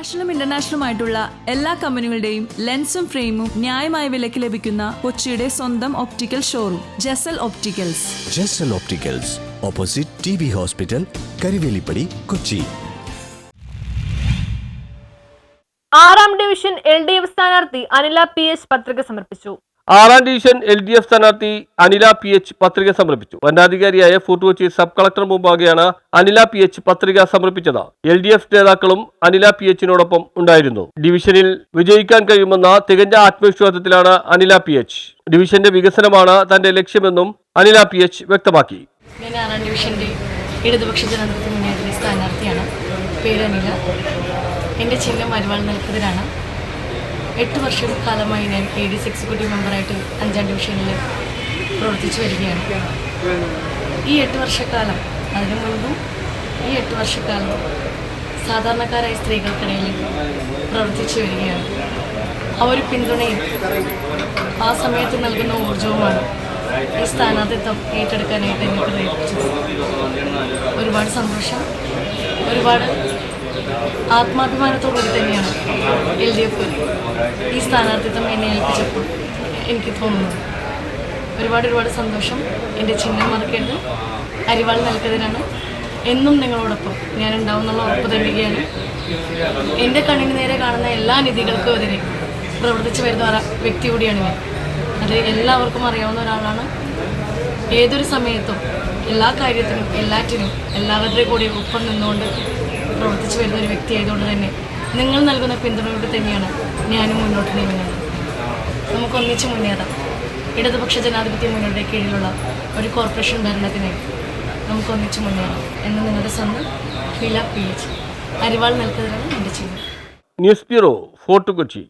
നാഷണലും ഇന്റർനാഷണലും ആയിട്ടുള്ള എല്ലാ കമ്പനികളുടെയും ലെൻസും ഫ്രെയിമും ന്യായമായ വിലയ്ക്ക് ലഭിക്കുന്ന കൊച്ചിയുടെ സ്വന്തം optical showroom Jasal opticals Jasal opticals opposite T B hospital Karuvelipady Kochi ആറാം ഡിവിഷൻ എൽ ഡി എഫ് സ്ഥാനാർത്ഥി അനില പി എച്ച് പത്രിക സമർപ്പിച്ചു. ആറാം ഡിവിഷൻ എൽ ഡി എഫ് സ്ഥാനാർത്ഥി അനില പി എച്ച് പത്രിക സമർപ്പിച്ചു. വരണാധികാരിയായ ഫോർട്ട് കൊച്ചി സബ് കളക്ടർ മുമ്പാകെയാണ് അനില പി എച്ച് പത്രിക സമർപ്പിച്ചത്. എൽ ഡി എഫ് നേതാക്കളും അനില പി എച്ചിനോടൊപ്പം ഉണ്ടായിരുന്നു. ഡിവിഷനിൽ വിജയിക്കാൻ കഴിയുമെന്ന തികഞ്ഞ ആത്മവിശ്വാസത്തിലാണ് അനില പി എച്ച്. ഡിവിഷന്റെ വികസനമാണ് തന്റെ ലക്ഷ്യമെന്നും അനില പി എച്ച് വ്യക്തമാക്കി. ഞാൻ സ്ഥാനാർത്ഥിയാണ്. പേര് ചിഹ്നം അരുവാൾ നിൽക്കതിലാണ് എട്ട് വർഷം കാലമായി ഞാൻ എ ഡി എക്സിക്യൂട്ടീവ് മെമ്പറായിട്ട് അഞ്ചാം ഡിവിഷനിൽ പ്രവർത്തിച്ചു വരികയാണ്. ഈ എട്ട് വർഷക്കാലം അതിനു മുൻപും ഈ എട്ട് വർഷക്കാലം സാധാരണക്കാരായ സ്ത്രീകൾക്കിടയിൽ പ്രവർത്തിച്ചു വരികയാണ്. ആ ഒരു പിന്തുണയും ആ സമയത്ത് നൽകുന്ന ഊർജവുമാണ് ഈ സ്ഥാനാർത്ഥിത്വം ഏറ്റെടുക്കാനായിട്ട് എനിക്ക് പ്രേരിപ്പിച്ചത്. ഒരുപാട് സന്തോഷം. ഒരുപാട് ആത്മാഭിമാനത്തോടുകൂടി തന്നെയാണ് എൽ ഡി എഫ് ഈ സ്ഥാനാർത്ഥിത്വം എന്നെ ഏൽപ്പിച്ചപ്പോൾ എനിക്ക് തോന്നുന്നത്. ഒരുപാട് ഒരുപാട് സന്തോഷം. എന്റെ ചിഹ്നം മറക്കരുത്. അരിവാൾ നൽകതിനാണ് എന്നും നിങ്ങളോടൊപ്പം ഞാൻ ഉണ്ടാവുന്നുള്ള ഉറപ്പ് തരികയാണ് എന്റെ കണ്ണിന് നേരെ കാണുന്ന എല്ലാ നിധികൾക്കും എതിരെ പ്രവർത്തിച്ചു വരുന്ന വ്യക്തി കൂടിയാണ് ഞാൻ. അത് എല്ലാവർക്കും അറിയാവുന്ന ഒരാളാണ്. ഏതൊരു സമയത്തും എല്ലാ കാര്യത്തിനും എല്ലാറ്റിനും എല്ലാവരുടെ കൂടി ഒപ്പം നിന്നുകൊണ്ട് പ്രവർത്തിച്ചു വരുന്ന ഒരു വ്യക്തി ആയതുകൊണ്ട് തന്നെ നിങ്ങൾ നൽകുന്ന പിന്തുണയോട് തന്നെയാണ് ഞാനും മുന്നോട്ട് നീങ്ങുന്നത്. നമുക്ക് ഒന്നിച്ച് മുന്നേറാം. ഇടതുപക്ഷ ജനാധിപത്യ മുന്നണിയുടെ കീഴിലുള്ള ഒരു കോർപ്പറേഷൻ ഭരണത്തിന് നമുക്ക് ഒന്നിച്ച് മുന്നേറാം എന്ന് നിങ്ങളുടെ സ്വന്തം ഫില പി എച്ച് അരിവാൾ നൽകുന്നതാണ് എന്റെ ചിഹ്നം. News bureau Fort Kochi.